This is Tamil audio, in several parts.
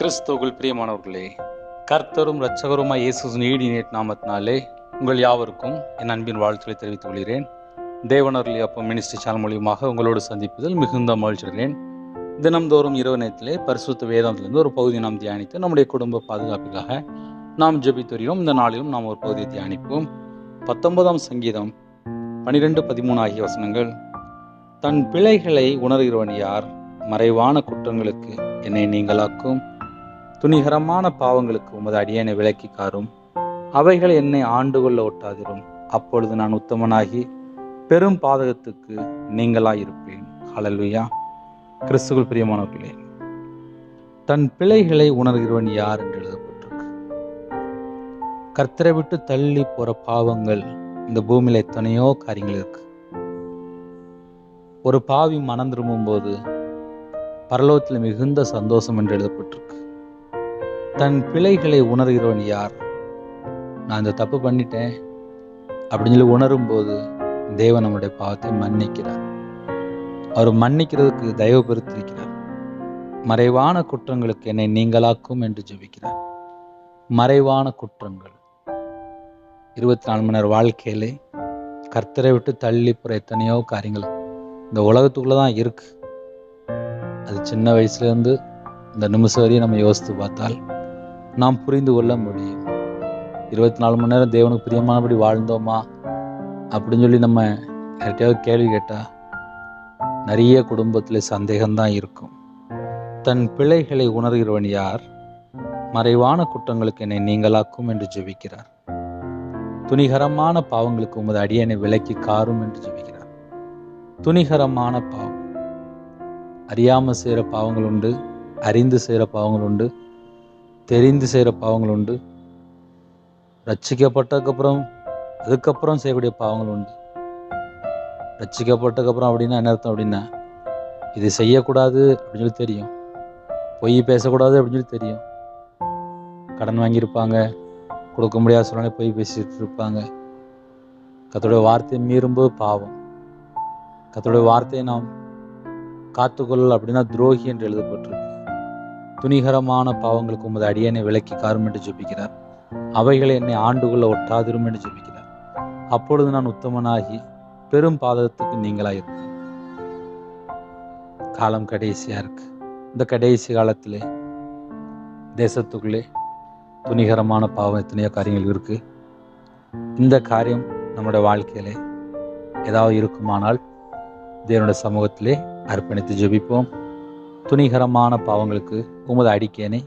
கிறிஸ்துவுக்குள் பிரியமானவர்களே கர்த்தரும் இரட்சகருமாய் இயேசு நீடினேட் நாமத்தினாலே உங்கள் யாவருக்கும் என் அன்பின் வாழ்த்துக்களை தெரிவித்துக் கொள்கிறேன். தேவனர்லி அப்போ மினிஸ்ட்ரி சேனல் மூலியமாக உங்களோடு சந்திப்பதில் மிகுந்த மகிழ்ச்சிகிறேன் தினம்தோறும் இரவு நேரத்திலே பரிசுத்த வேதாந்திலிருந்து ஒரு பகுதியை நாம் தியானித்து நம்முடைய குடும்ப பாதுகாப்புக்காக நாம் ஜெபித்து இந்த நாளிலும் நாம் ஒரு பகுதியை தியானிப்போம். பத்தொன்பதாம் சங்கீதம் பனிரெண்டு பதிமூணு ஆகிய வசனங்கள் தன் பிழைகளை உணர்கிறவன் யார்? மறைவான குற்றங்களுக்கு என்னை நீங்களாக்கும். துணிகரமான பாவங்களுக்கு உமது அடியனை விலக்கி காரும். அவைகள் என்னை ஆண்டு கொள்ள ஒட்டாதிரும். அப்பொழுது நான் உத்தமனாகி பெரும் பாதகத்துக்கு நீங்களாயிருப்பேன். ஹalleluya. கிறிஸ்துகள் பிரியமானவர்களே தன் பிழைகளை உணர்கிறவன் யார் என்று எழுதப்பட்டிருக்கு. கர்த்தரை விட்டு தள்ளி போற பாவங்கள் இந்த பூமியில எத்தனையோ காரியங்கள் இருக்கு. ஒரு பாவி மனம் திரும்பும் போது பரலோகத்தில் மிகுந்த சந்தோஷம் என்று எழுதப்பட்டிருக்கு. தன் பிழைகளை உணர்கிறவன் யார்? நான் இந்த தப்பு பண்ணிட்டேன் அப்படின்னு சொல்லி உணரும்போது தேவன் நம்முடைய பாவத்தை மன்னிக்கிறார். அவர் மன்னிக்கிறதுக்கு தயவு பெருத்திருக்கிறார். மறைவான குற்றங்களுக்கு என்னை நீங்களாக்கும் என்று ஜெபிக்கிறார். மறைவான குற்றங்கள். இருபத்தி நாலு மணி நேரம் வாழ்க்கையிலே கர்த்தரை விட்டு தள்ளி போகிற எத்தனையோ காரியங்கள் இந்த உலகத்துக்குள்ளே தான் இருக்கு. அது சின்ன வயசுலேருந்து இந்த நிமிஷம் வரையும் நம்ம யோசித்து பார்த்தால் நாம் புரிந்து கொள்ள முடியும். இருபத்தி நாலு மணி நேரம் தேவனுக்கு பிரியமானபடி வாழ்ந்தோமா? அப்படின்னு சொல்லி நம்ம யார்கிட்டயாவது கேள்வி கேட்டால் நிறைய குடும்பத்தில் சந்தேகம்தான் இருக்கும். தன் பிழைகளை உணர்கிறவன் யார்? மறைவான குற்றங்களுக்கு என்னை நீங்களாக்கும் என்று ஜெபிக்கிறார். துணிகரமான பாவங்களுக்கு உமது அடியனை விலக்கி காரும் என்று ஜெபிக்கிறார். துணிகரமான பாவம். அறியாம செய்கிற பாவங்கள் உண்டு அறிந்து செய்கிற பாவங்கள் உண்டு தெரிந்து செய்கிற பாவங்கள் உண்டு ரட்சிக்கப்பட்டதுக்கப்புறம் அதுக்கப்புறம் செய்யக்கூடிய பாவங்கள் உண்டு ரட்சிக்கப்பட்டதுக்கப்புறம் அப்படின்னா என்ன அர்த்தம் அப்படின்னா இது செய்யக்கூடாது அப்படின்னு சொல்லி தெரியும். பொய் பேசக்கூடாது அப்படின்னு சொல்லி தெரியும். கடன் வாங்கியிருப்பாங்க. கொடுக்க முடியாத சூழ்நிலை பொய் பேசிட்டு இருப்பாங்க. கத்தோடைய வார்த்தையை மீறும்போது பாவம். கத்தோடைய வார்த்தையை நாம் காத்துக்கொள்ளல் அப்படின்னா துரோகி என்று எழுதப்பட்டிருக்கு. துணிகரமான பாவங்களுக்கு உமது அடியனை விலக்கி காரும் என்று ஜெபிக்கிறார். அவைகளை என்னை ஆண்டுகொள்ள ஒட்டாதிரும் என்று ஜெபிக்கிறார். அப்பொழுது நான் உத்தமனாகி பெரும் பாதகத்துக்கு நீங்களாயிருப்பேன். காலம் கடைசியா இருக்கு. இந்த கடைசி காலத்திலே தேசத்துக்குள்ளே துணிகரமான பாவம் எத்தனையோ காரியங்கள் இருக்கு. இந்த காரியம் நம்முடைய வாழ்க்கையிலே ஏதாவது இருக்குமானால் தேவனுடைய சமூகத்திலே அர்ப்பணித்து ஜெபிப்போம். துணிகரமான பாவங்களுக்கு உமது அடிக்கேனை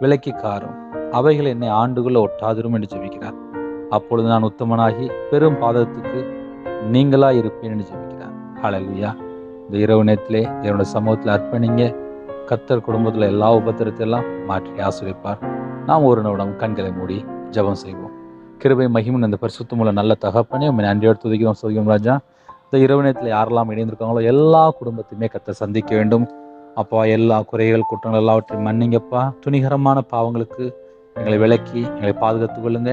விலக்கி காரும். அவைகள் என்னை ஆண்டுகுள்ள ஒட்டாதிரும் என்று ஜெபிக்கிறார். அப்பொழுது நான் உத்தமனாகி பெரும் பாதத்துக்கு நீங்களா இருப்பேன் என்று ஜெபிக்கிறார். அழகுயா இந்த இரவு நேரத்திலே என்னோட சமூகத்தில் அர்ப்பணிங்க. கத்தர் குடும்பத்தில் எல்லா உபத்திரத்தையெல்லாம் மாற்றி ஆசிரிப்பார். நாம் ஒரு நிமிடம் கண்களை மூடி ஜெபம் செய்வோம். கிருபை மகிமன் இந்த பரிசுத்தமுள்ள நல்ல தகப்பனே உண்மை நன்றியோடு துதிக்கிறோம் சொல்கிறோம் ராஜா. இந்த இரவு நேரத்தில் யாரெல்லாம் இணைந்திருக்காங்களோ எல்லா குடும்பத்தையுமே கத்த சந்திக்க வேண்டும். அப்பா எல்லா குறைகள் குற்றங்கள் எல்லாவற்றையும் மன்னிங்கப்பா. துணிகரமான பாவங்களுக்கு எங்களை விலக்கி எங்களை பாதுகாத்துக் கொள்ளுங்க.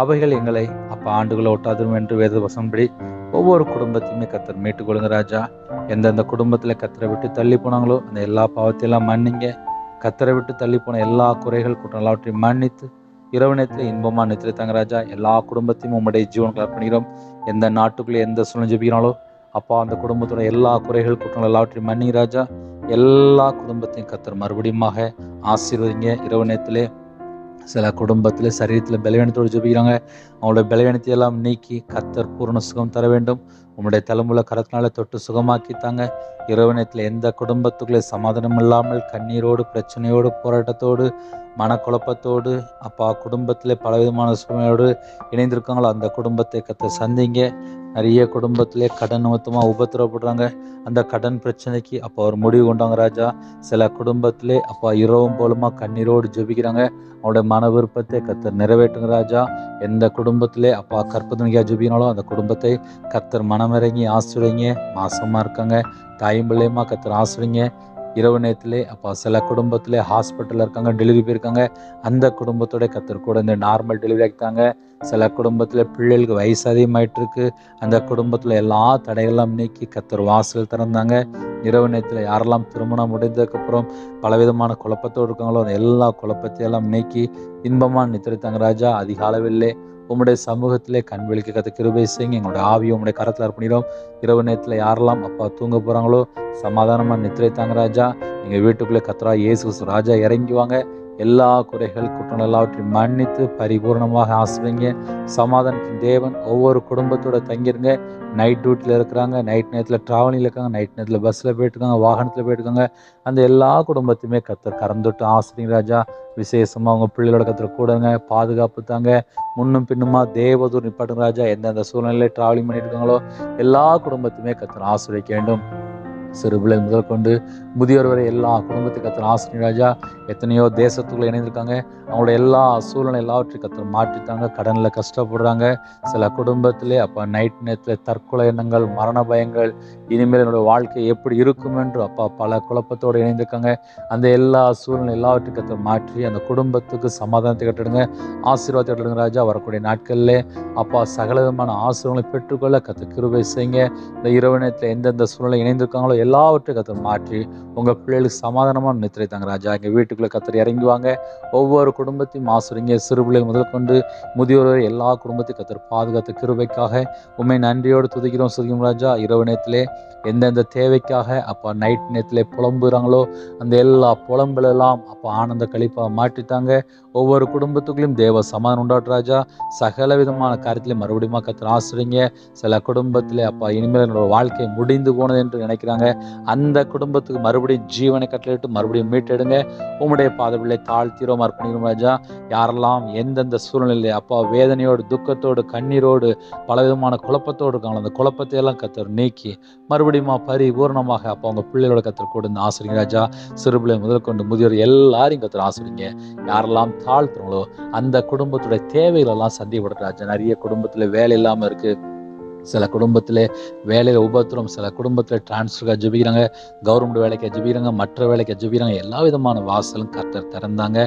அவைகள் எங்களை அப்பா ஆண்டுகளை ஒட்டாதும் என்று வேத வசம்படி ஒவ்வொரு குடும்பத்தையுமே கத்தர் மீட்டுக் கொள்ளுங்க ராஜா. எந்தெந்த குடும்பத்தில் கத்தரை விட்டு தள்ளி போனாங்களோ அந்த எல்லா பாவத்தையெல்லாம் மன்னிங்க. கத்தரை விட்டு தள்ளி போன எல்லா குறைகள் குற்றம் எல்லாவற்றையும் மன்னித்து இரவு நேரத்தில் இன்பமாக நித்திரத்தாங்க தங்கராஜா எல்லா குடும்பத்தையும் உம்முடைய ஜீவன்கள் அர்ப்பணிக்கிறோம். எந்த நாட்டுக்குள்ளே எந்த சூழ்நிலை ஜெபிக்கிறாங்களோ அப்பா அந்த குடும்பத்தோட எல்லா குறைகள் குற்றங்கள் எல்லாவற்றையும் மன்னி ராஜா. எல்லா குடும்பத்தையும் கத்தர் மறுபடியுமாக ஆசீர்வதிங்க. இரவு நேரத்திலே சில குடும்பத்தில் சரீரத்தில் பலவீனத்தோடு ஜெபிக்கிறாங்க. அவங்களோட பலவீனத்தை எல்லாம் நீக்கி கத்தர் பூர்ண சுகம் தர வேண்டும். உம்முடைய தலைமுறை கரத்தினால தொட்டு சுகமாக்கி தாங்க இரவு நேரத்தில் எந்த குடும்பத்துக்குள்ளே சமாதானம் இல்லாமல் கண்ணீரோடு பிரச்சனையோடு போராட்டத்தோடு மனக்குழப்பத்தோடு அப்பா குடும்பத்தில் பலவிதமான சூழ்நிலையோடு இணைந்திருக்காங்களோ அந்த குடும்பத்தை கத்த சந்திங்க. நிறைய குடும்பத்திலே கடன் நிமித்தமாக உபத்திரப்படுறாங்க அந்த கடன் பிரச்சனைக்கு அப்போ ஒரு முடிவு கொண்டாங்க ராஜா. சில குடும்பத்திலே அப்பா இரவும் போலுமா கண்ணீரோடு ஜெபிக்கிறாங்க. அவனுடைய மன விருப்பத்தை கத்தர் நிறைவேற்றுங்க ராஜா. எந்த குடும்பத்திலே அப்பா கற்பதனையாக ஜெபினாலும் அந்த குடும்பத்தை கத்தர் மன மனமிறங்கி ஆசிரியங்க மாசமா இருக்காங்க. தாயும் பிள்ளையுமா கத்துற ஆசிரியங்க இரவு நேரத்திலே அப்பா சில குடும்பத்தில் ஹாஸ்பிட்டலில் இருக்காங்க டெலிவரி போயிருக்காங்க. அந்த குடும்பத்தோட கத்தர் கூட இந்த நார்மல் டெலிவரி ஆகிட்டாங்க சில குடும்பத்தில் பிள்ளைகளுக்கு வயசு அதிகமாயிட்டு இருக்கு அந்த குடும்பத்தில் எல்லா தடைகளும் நீக்கி கத்தர் வாசல் திறந்தாங்க. இரவு நேரத்தில் யாரெல்லாம் திருமணம் முடிந்ததுக்கப்புறம் பலவிதமான குழப்பத்தோடு இருக்காங்களோ அந்த எல்லா குழப்பத்தையெல்லாம் நீக்கி இன்பமாக நித்திரித்தாங்க ராஜா. அதிக அளவில்லே உம்முடைய சமூகத்திலே கண் விழிக்க கத்த கிருபை செய்யுங்க. எங்களுடைய ஆவியை உம்முடைய கரத்தில் அர்ப்பணிடும் இரவு நேரத்தில் யாரெல்லாம் அப்பா தூங்க போகிறாங்களோ சமாதானமாக நித்திரைத்தாங்க ராஜா. எங்கள் வீட்டுக்குள்ளே கத்ரா இயேசு ராஜா இறங்கிவாங்க எல்லா குறைகள் குற்றம் எல்லாவற்றையும் மன்னித்து பரிபூர்ணமாக ஆசிரியங்க சமாதானத்தின் தேவன் ஒவ்வொரு குடும்பத்தோட தங்கிருங்க. நைட் டியூட்டியில் இருக்கிறாங்க நைட் நேரத்தில் ட்ராவலிங்கில் இருக்காங்க நைட் நேரத்தில் பஸ்ஸில் போயிட்டுருக்காங்க வாகனத்தில் போயிட்டுருக்காங்க அந்த எல்லா குடும்பத்தையுமே கத்தர் கறந்துட்டு ஆசிரிங்க ராஜா. விசேஷமாக அவங்க பிள்ளைகளோட கத்தர் கூடங்க பாதுகாப்பு தாங்க. முன்னும் பின்னுமா தேவதூர் நிப்பாட்டுங்க ராஜா. எந்தெந்த சூழ்நிலையில் ட்ராவலிங் பண்ணிட்டு இருக்காங்களோ எல்லா குடும்பத்தையுமே கத்தர் ஆசிரிக்க வேண்டும். சிறு பிள்ளை முதல் கொண்டு முதியோர் வரை எல்லா குடும்பத்துக்கு கத்தர் ஆசிரியர் ராஜா எத்தனையோ தேசத்துக்குள்ள இணைந்திருக்காங்க. அவங்களோட எல்லா சூழ்நிலை எல்லாவற்றையும் கத்தர் மாற்றித்தாங்க. கடனில் கஷ்டப்படுறாங்க. சில குடும்பத்திலே அப்போ நைட் நேரத்தில் தற்கொலை எண்ணங்கள் மரண பயங்கள் இனிமேல் என்னோட வாழ்க்கை எப்படி இருக்கும் என்று அப்பா பல குழப்பத்தோடு இணைந்திருக்காங்க. அந்த எல்லா சூழ்நிலை எல்லாவற்றையும் கத்தர் மாற்றி அந்த குடும்பத்துக்கு சமாதானத்தை கட்டிடுங்க. ஆசீர்வாதத்தை கட்டிடுங்க ராஜா. வரக்கூடிய நாட்களில் அப்பா சகல விதமான ஆசீர்வாதங்களை பெற்றுக்கொள்ள கத்த கிருபை செய்யுங்க. இந்த இரவு நேரத்தில் எந்தெந்த சூழ்நிலை இணைந்திருக்காங்களோ எல்லாவற்றையும் கத்தர் மாற்றி உங்கள் பிள்ளைகளுக்கு சமாதானமான நித்திரைத்தாங்க ராஜா. எங்கள் வீட்டுக்குள்ளே கத்தர் இறங்குவாங்க. ஒவ்வொரு குடும்பத்தையும் ஆசிரிங்க சிறு பிள்ளைகள் முதல் கொண்டு முதியோர் எல்லா குடும்பத்தையும் கத்தர் பாதுகாத்த கிருபைக்காக உண்மை நன்றியோடு துதிக்கிறோம் சுதிக்கும் ராஜா. இரவு நேரத்திலே எந்தெந்த தேவைக்காக அப்போ நைட் நேரத்தில் புலம்புகிறாங்களோ அந்த எல்லா புலம்புலெல்லாம் அப்போ ஆனந்த கழிப்பாக மாற்றிட்டாங்க ஒவ்வொரு குடும்பத்துக்குள்ளேயும் தேவ சமாதானம் உண்டாட்டு ராஜா. சகல விதமான காரியத்திலையும் மறுபடியும் கத்தர் ஆசிரிங்க. சில குடும்பத்தில் அப்பா இனிமேல் என்னோட வாழ்க்கை முடிந்து போனது என்று நினைக்கிறாங்க. அந்த குடும்பத்துக்கு மறுபடியும் ஜீவனை கட்டளையிட்டு மறுபடியும் மீட்டெடுங்க. உம்முடைய பாதவில்லை தாழ்த்திரோம் அர்ப்பணிக்கும் ராஜா. யாரெல்லாம் எந்தெந்த சூழ்நிலை அப்பா வேதனையோடு துக்கத்தோடு கண்ணீரோடு பலவிதமான குழப்பத்தோடு இருக்காங்களோ அந்த குழப்பத்தை எல்லாம் கத்தர் நீக்கி மறுபடியும் பரிபூர்ணமாக அப்போ அவங்க பிள்ளைகளோட கத்தர் கூட இந்த ராஜா. சிறுபிள்ளை முதல் கொண்டு முதியோர் எல்லாரையும் கத்தர் ஆசிரியங்க யாரெல்லாம் தாழ்த்துறங்களோ அந்த குடும்பத்துடைய தேவைகளெல்லாம் எல்லாம் சந்திப்படுற ராஜா. நிறைய குடும்பத்துல வேலை இல்லாம இருக்கு. சில குடும்பத்தில் வேலையில் உபத்திரம் சில குடும்பத்தில் டிரான்ஸ்ஃபருக்காக ஜெபிக்கிறாங்க கவர்மெண்ட் வேலைக்கு ஜெபிக்கிறாங்க மற்ற வேலைக்கு ஜெபிக்கிறாங்க எல்லா விதமான வாசலும் கர்த்தர் திறந்தாங்க.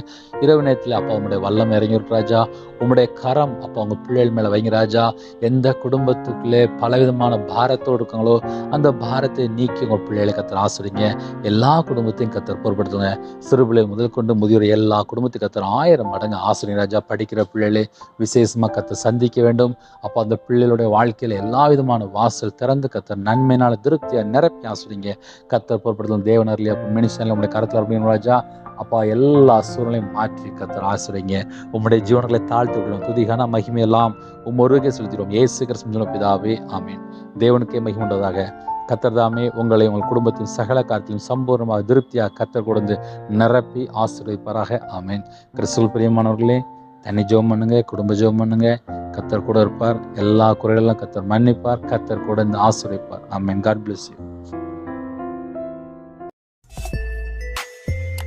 இரவு நேரத்தில் அப்பா உங்களுடைய வல்லம் இறங்கிருக்கு ராஜா. உங்களுடைய கரம் அப்போ அவங்க பிள்ளைகள் மேலே வைங்க ராஜா. எந்த குடும்பத்துக்குள்ளே பலவிதமான பாரத்தோடு இருக்காங்களோ அந்த பாரத்தை நீக்கி உங்கள் பிள்ளைகளை கத்தர் ஆசிரிங்க. எல்லா குடும்பத்தையும் கத்தர் பொருட்படுத்துங்க. சிறு பிள்ளைகள் முதல் கொண்டு முதியோர் எல்லா குடும்பத்தையும் கத்தர் ஆயிரம் மடங்கு ஆசிரியர் ராஜா. படிக்கிற பிள்ளைகளை விசேஷமாக கத்தை சந்திக்க வேண்டும். அப்போ அந்த பிள்ளைகளுடைய வாழ்க்கையில் எல்லா விதமான வாசல் திறந்து கத்தர் நன்மையினால திருப்தியா நிரப்பி ஆசிரிங்க கத்தர் பொருட்படுத்தும் தேவனர் அப்போ மினிஷன்ல உங்களுடைய கருத்தில் அப்படின்னு ராஜா. அப்பா எல்லா சூழ்நிலையும் மாற்றி கத்தர் ஆசிரிங்க உம்முடைய ஜீவனங்களை தாழ்த்துக்கிறோம் துதிகான மகிமையெல்லாம் உம் ஒருவருக்கே செலுத்திடுவோம். ஏசு கிருஷ்ண பிதாவே ஆமீன். தேவனுக்கே மகிமை உண்டதாக கத்தர் தாமே உங்களை உங்கள் குடும்பத்தின் சகல காரத்தையும் சம்பூர்ணமாக திருப்தியாக கத்தர் கொடுத்து நிரப்பி ஆசீர்வதிப்பாராக ஆமீன். கிறிஸ்துவ பிரியமானவர்களே தனி ஜோம் பண்ணுங்க குடும்ப ஜோம் பண்ணுங்க கத்தர் கூட இருப்பார் எல்லா குறைகளெல்லாம் கத்தர் மன்னிப்பார் கத்தர் கூட இந்த ஆசிரியப்பார் ஆமீன் God bless you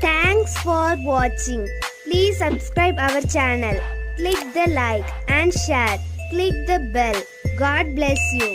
thanks for வாட்சிங் please subscribe our channel click the like and share click the bell God bless you